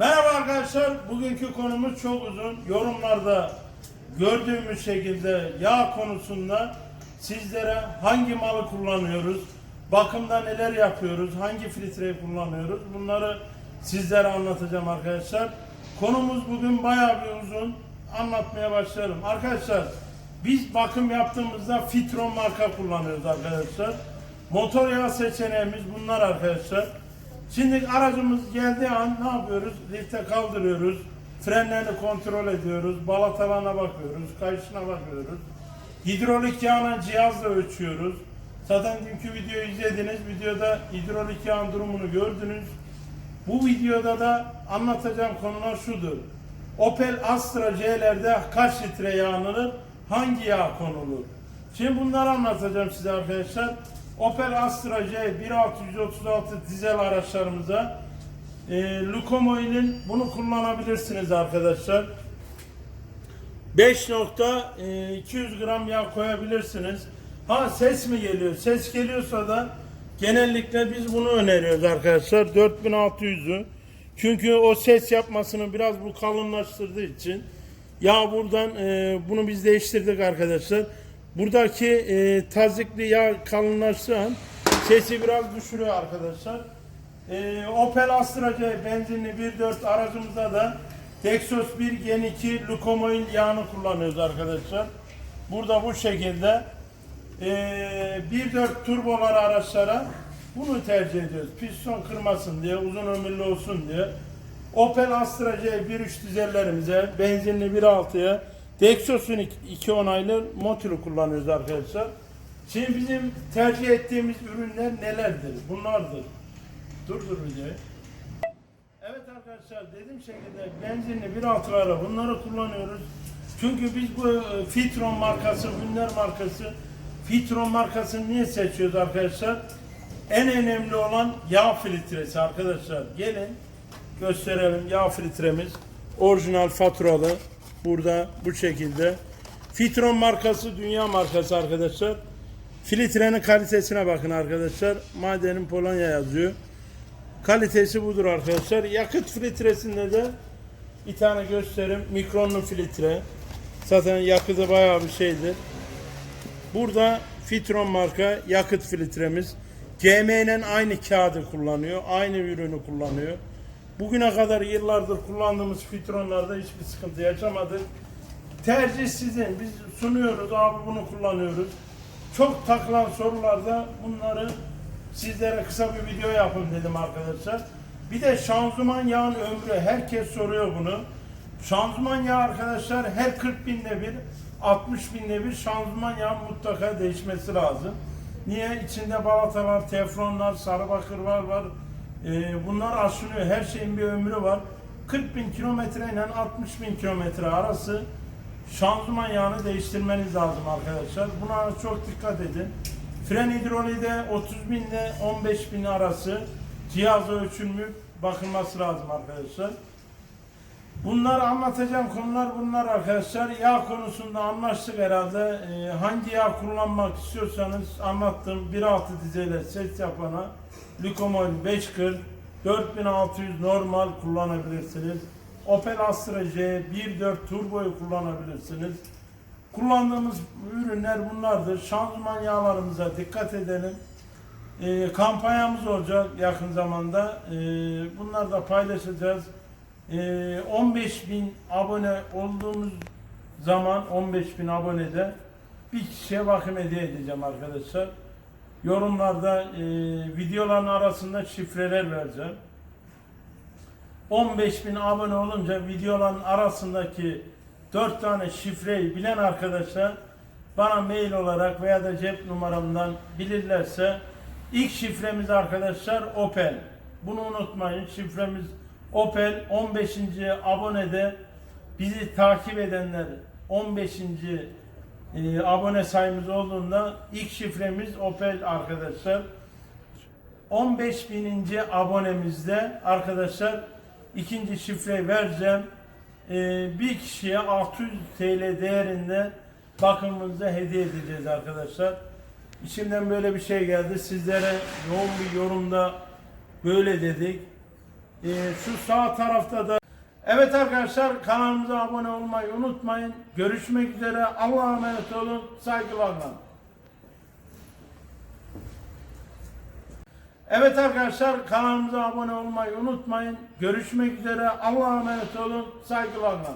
Merhaba arkadaşlar. Bugünkü konumuz çok uzun. Yorumlarda gördüğümüz şekilde yağ konusunda sizlere hangi malı kullanıyoruz, bakımda neler yapıyoruz, hangi filtreyi kullanıyoruz bunları sizlere anlatacağım arkadaşlar. Konumuz bugün bayağı bir uzun. Anlatmaya başlayalım. Arkadaşlar biz bakım yaptığımızda Fitron marka kullanıyoruz arkadaşlar. Motor yağ seçeneğimiz bunlar arkadaşlar. Şimdi aracımız geldiği an ne yapıyoruz? Lifte kaldırıyoruz. Frenlerini kontrol ediyoruz. Balatalarına bakıyoruz. Kayışına bakıyoruz. Hidrolik yağına cihazla ölçüyoruz. Zaten dünkü videoyu izlediniz. Videoda hidrolik yağın durumunu gördünüz. Bu videoda da anlatacağım konular şudur. Opel Astra C'lerde kaç litre yağ alınır? Hangi yağ konulur? Şimdi bunları anlatacağım size arkadaşlar. Opel Astra C 1636 dizel araçlarımıza e, Lukomoil'in bunu kullanabilirsiniz arkadaşlar. 5.200 gram yağ koyabilirsiniz. Ha ses mi geliyor? Ses geliyorsa da genellikle biz bunu öneriyoruz arkadaşlar. 4600'ü. Çünkü o ses yapmasını biraz bu kalınlaştırdığı için ya buradan e, bunu biz değiştirdik arkadaşlar. Buradaki e, tazikli yağ kalınlaştığı sesi biraz düşürüyor arkadaşlar. E, Opel Astra C benzinli 1.4 aracımızda da Dexos 1 Gen 2 Lukomoil yağını kullanıyoruz arkadaşlar. Burada bu şekilde e, 1.4 turbolar araçlara bunu tercih ediyoruz. Piston kırmasın diye, uzun ömürlü olsun diye. Opel Astra C 1.3 dizellerimize, benzinli 1.6'ya, Dexos'un 2 onaylı motoru kullanıyoruz arkadaşlar. Şimdi bizim tercih ettiğimiz ürünler nelerdir? Bunlardır. Dur dur videoyu. Evet arkadaşlar dediğim şekilde benzinli 1.6'lara bunları kullanıyoruz. Çünkü biz bu e, Fitron markası, Hünler markası, Fitron markasını niye seçiyoruz arkadaşlar? En önemli olan yağ filtresi arkadaşlar. Gelin gösterelim yağ filtremiz. Orijinal faturalı. Burada bu şekilde. Fitron markası dünya markası arkadaşlar. Filtrenin kalitesine bakın arkadaşlar. Madenin Polonya yazıyor. Kalitesi budur arkadaşlar. Yakıt filtresinde de bir tane göstereyim. Mikronlu filtre. Zaten yakıtı bayağı bir şeydir. Burada Fitron marka yakıt filtremiz. GM'nin aynı kağıdı kullanıyor. Aynı ürünü kullanıyor. Bugüne kadar yıllardır kullandığımız Fitronlarda hiçbir sıkıntı yaşamadık. Tercih sizin. Biz sunuyoruz abi bunu kullanıyoruz. Çok takılan sorularda bunları sizlere kısa bir video yapın dedim arkadaşlar. Bir de şanzıman yağın ömrü. Herkes soruyor bunu. Şanzıman yağı arkadaşlar her 40 binde bir 60 binde bir şanzıman yağı mutlaka değişmesi lazım. Niye? İçinde balatalar, teflonlar, sarı bakır var Ee, bunlar aşınıyor. Her şeyin bir ömrü var. 40 bin kilometre ile 60 bin kilometre arası şanzıman yağını değiştirmeniz lazım arkadaşlar. Buna çok dikkat edin. Fren hidroliği de 30 bin ile 15 bin arası cihazla ölçülmüş bakılması lazım arkadaşlar. Bunlar anlatacağım konular bunlar arkadaşlar. Yağ konusunda anlaştık herhalde. Ee, hangi yağ kullanmak istiyorsanız anlattım. 1.6 dizeyle ses yapana Lukomoil 540 4600 normal kullanabilirsiniz. Opel Astra C 1.4 turboyu kullanabilirsiniz. Kullandığımız ürünler bunlardır. Şanzıman yağlarımıza dikkat edelim. Ee, kampanyamız olacak yakın zamanda. Ee, bunları da paylaşacağız. Ee, 15 bin abone olduğumuz zaman 15 bin abonede bir kişiye bakım hediye edeceğim arkadaşlar. Yorumlarda e, videoların arasında şifreler vereceğim. 15 bin abone olunca videoların arasındaki 4 tane şifreyi bilen arkadaşlar bana mail olarak veya da cep numaramdan bilirlerse ilk şifremiz arkadaşlar Opel. Bunu unutmayın. Şifremiz Opel 15. abonede bizi takip edenler 15. e, abone sayımız olduğunda ilk şifremiz Opel arkadaşlar. 15 bininci abonemizde arkadaşlar ikinci şifreyi vereceğim. Ee, bir kişiye 600 TL değerinde bakımımızı hediye edeceğiz arkadaşlar. İçimden böyle bir şey geldi. Sizlere yoğun bir yorumda böyle dedik. Ee, şu sağ tarafta da Evet arkadaşlar kanalımıza abone olmayı unutmayın. Görüşmek üzere. Allah'a emanet olun. Saygılarla. Evet arkadaşlar kanalımıza abone olmayı unutmayın. Görüşmek üzere. Allah'a emanet olun. Saygılarla.